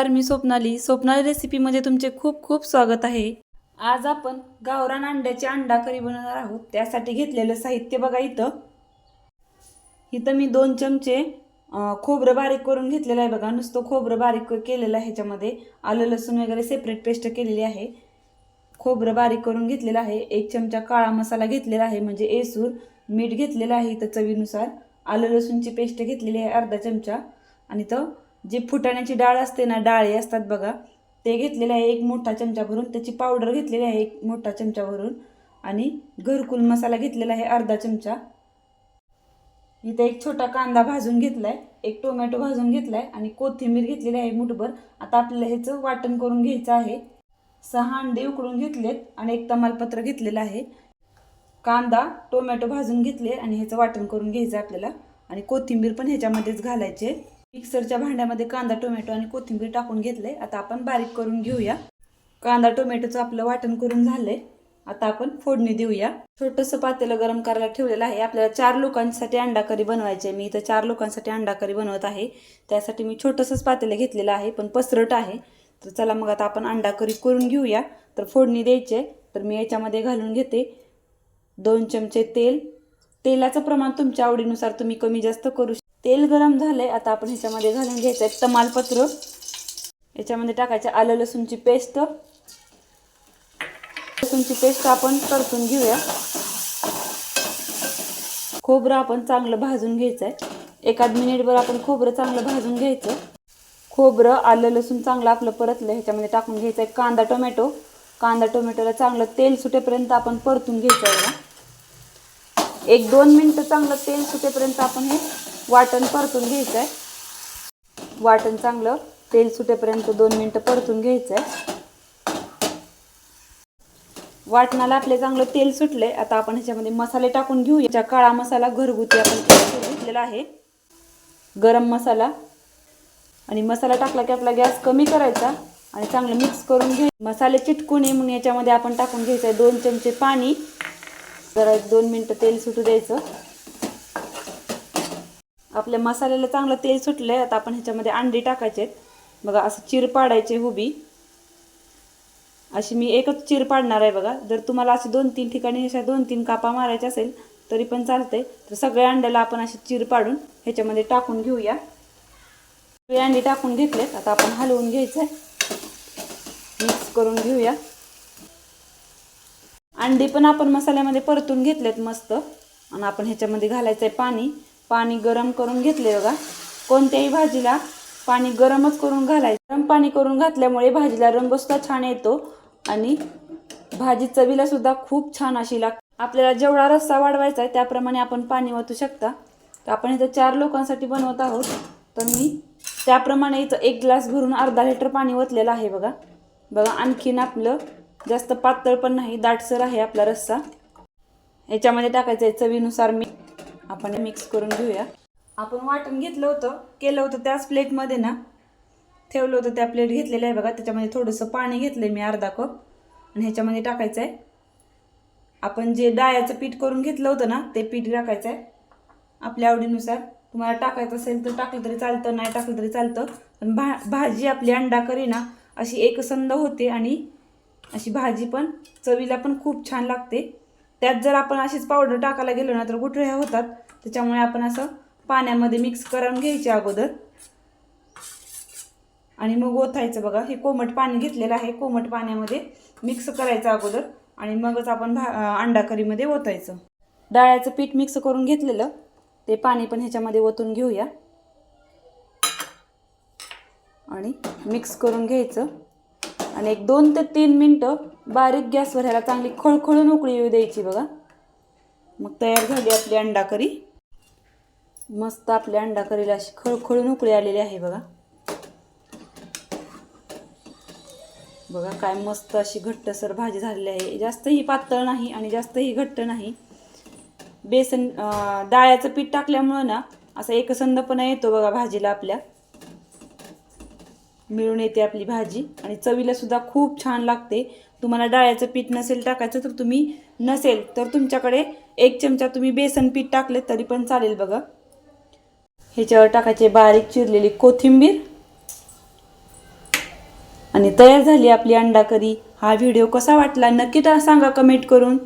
नमस्कार मी स्वप्नाली. स्वप्नाली रेसिपीमध्ये तुमचे खूप खूप स्वागत आहे. आज आपण गावरान अंड्याची अंडा करी बनवणार आहोत. त्यासाठी घेतलेलं साहित्य बघा इथं. इथं मी दोन चमचे खोबरं बारीक करून घेतलेलं आहे बघा. नुसतं खोबरं बारीक केलेलं आहे ह्याच्यामध्ये. आलं लसूण वगैरे सेपरेट पेस्ट केलेली आहे. खोबरं बारीक करून घेतलेलं आहे. एक चमचा काळा मसाला घेतलेला आहे म्हणजे एसूर. मीठ घेतलेलं आहे इथं चवीनुसार. आलं लसूणची पेस्ट घेतलेली आहे अर्धा चमचा. आणि इथं जे फुटाण्याची डाळ असते ना डाळी असतात बघा ते घेतलेले आहे एक मोठा चमचा भरून त्याची पावडर घेतलेली आहे एक मोठा चमचा भरून आणि घरकुल मसाला घेतलेला आहे अर्धा चमचा. इथे एक छोटा कांदा भाजून घेतला आहे एक टोमॅटो भाजून घेतला आहे आणि कोथिंबीर घेतलेली आहे मुठभर. आता आपल्याला ह्याचं वाटण करून घ्यायचं आहे. सहा अंडे उकडून घेतलेत आणि एक तमालपत्र घेतलेलं आहे. कांदा टोमॅटो भाजून घेतले आणि ह्याचं वाटण करून घ्यायचं आहे आपल्याला. आणि कोथिंबीर पण ह्याच्यामध्येच घालायचे मिक्सरच्या भांड्यामध्ये कांदा टोमॅटो आणि कोथिंबीर टाकून घेतले आता आपण बारीक करून घेऊया. कांदा टोमॅटोचं आपलं वाटण करून झालंय. आता आपण फोडणी देऊया. छोटंसं पातेलं गरम करायला ठेवलेलं आहे. आपल्याला चार लोकांसाठी अंडा करी बनवायचे आहे. मी इथं चार लोकांसाठी अंडा करी बनवत आहे. त्यासाठी मी छोटंसंच पातेलं घेतलेलं आहे पण पसरट आहे. तर चला मग आता आपण अंडा करी करून घेऊया. तर फोडणी द्यायचे तर मी याच्यामध्ये घालून घेते. दोन चमचे तेल. तेलाचं प्रमाण तुमच्या आवडीनुसार तुम्ही कमी जास्त करू तेल गरम झालं आहे आता आपण ह्याच्यामध्ये घालून घ्यायचं आहे तमालपत्र. याच्यामध्ये टाकायचं आलं लसूणची पेस्ट. लसूणची पेस्ट आपण परतून घेऊया. खोबरं आपण चांगलं भाजून घ्यायचं आहे. एखाद मिनिटभर आपण खोबरं चांगलं भाजून घ्यायचं. खोबरं आलं लसूण चांगलं आपलं परतलं ह्याच्यामध्ये टाकून घ्यायचं आहे कांदा टोमॅटो. कांदा टोमॅटोला चांगलं तेल सुटेपर्यंत आपण परतून घ्यायचं आहे एक दोन मिनटं चांगलं तेल सुटेपर्यंत आपण हे वाटण परतून घ्यायचं आहे वाटण चांगलं तेल सुटेपर्यंत दोन मिनटं परतून घ्यायचं आहे वाटणाला आपले चांगलं तेल सुटले आता आपण ह्याच्यामध्ये मसाले टाकून घेऊ याच्या काळा मसाला घरगुती आपण घेतलेला आहे. गरम मसाला. आणि मसाला टाकला की आपला गॅस कमी करायचा आणि चांगलं मिक्स करून घे मसाले चिटकून नये म्हणून याच्यामध्ये आपण टाकून घ्यायचं आहे दोन चमचे पाणी. जरा दोन मिनटं तेल सुटू द्यायचं. आपल्या मसाल्याला चांगलं तेल सुटलं आहे आता आपण ह्याच्यामध्ये अंडी टाकायचे आहेत बघा असं चिर पाडायचे हुबी. अशी मी एकच चिर पाडणार आहे बघा. जर तुम्हाला असे दोन तीन ठिकाणी अशा दोन तीन कापा मारायच्या असेल तरी पण चालते तर सगळ्या अंड्याला आपण अशी चिर पाडून ह्याच्यामध्ये टाकून घेऊया. सगळी अंडी टाकून घेतलेत. आता आपण हलवून घ्यायचं आहे मिक्स करून घेऊया. अंडी पण आपण मसाल्यामध्ये परतून घेतलेत मस्त. आणि आपण ह्याच्यामध्ये घालायचं आहे पाणी. पाणी गरम करून घेतले बघा. कोणत्याही भाजीला पाणी गरमच करून घालायचं. गरम पाणी करून घातल्यामुळे भाजीला रंगसुद्धा छान येतो आणि भाजी चवीला सुद्धा खूप छान अशी लागते आपल्याला जेवढा रस्सा वाढवायचा आहे त्याप्रमाणे आपण पाणी वाचू शकता. तर आपण इथं चार लोकांसाठी बनवत आहोत. तर मी त्याप्रमाणे इथं एक ग्लास भरून अर्धा लिटर पाणी ओतलेलं आहे बघा. बघा आणखीन आपलं जास्त पातळ पण नाही दाटसर आहे आपला रस्सा. याच्यामध्ये टाकायचं आहे चवीनुसार मी आपण मिक्स करून घेऊया. आपण वाटण घेतलं होतं केलं होतं त्याच प्लेटमध्ये ना. ठेवलं होतं त्या प्लेट घेतलेलं आहे बघा त्याच्यामध्ये थोडंसं पाणी घेतलं आहे मी अर्धा कप. आणि ह्याच्यामध्ये टाकायचं आहे आपण जे डाळ्याचं पीठ करून घेतलं होतं ना ते पीठ टाकायचं आहे आपल्या आवडीनुसार. तुम्हाला टाकायचं असेल तर टाकलं तरी चालतं नाही टाकलं तरी चालतं. पण भा भाजी आपली अंडा करी ना अशी एकसंध होते आणि अशी भाजी पण चवीला पण खूप छान लागते. त्यात जर आपण अशीच पावडर टाकायला गेलो ना तर गुठळ्या होतात. त्याच्यामुळे आपण असं पाण्यामध्ये मिक्स करून घ्यायचे अगोदर. आणि मग ओथायचं बघा हे कोमट पाणी घेतलेलं आहे. कोमट पाण्यामध्ये मिक्स करायचं अगोदर. आणि मगच आपण भा अंडा करीमध्ये ओतायचं. डाळ्याचं पीठ मिक्स करून घेतलेलं. ते पाणी पण ह्याच्यामध्ये ओतून घेऊया. आणि मिक्स करून घ्यायचं. आणि एक दोन ते तीन मिनटं बारीक गॅसवर ह्याला चांगली खळखळून उकळी येऊ द्यायची बघा. मग तयार झाली आपली अंडा करी मस्त आपल्या अंडा करीला अशी खळखळून उकळी आलेली आहे बघा. बघा काय मस्त अशी घट्टसर भाजी झालेली आहे. जास्तही पातळ नाही आणि जास्तही घट्ट नाही. बेसन डाळ्याचं पीठ टाकल्यामुळं ना असा एकसंदपणा येतो बघा भाजीला आपल्या. मिळून येते आपली भाजी. आणि चवीला सुद्धा खूप छान लागते. तुम्हाला डाळ्याचं पीठ नसेल टाकायचं तर तुम्ही नसेल तर तुमच्याकडे एक चमचा तुम्ही बेसन पीठ टाकले तरी पण चालेल बघा. ह्याच्यावर टाकायचे बारीक चिरलेली कोथिंबीर. आणि तयार झाली आपली अंडा करी हा व्हिडिओ कसा वाटला नक्की सांगा कमेंट करून.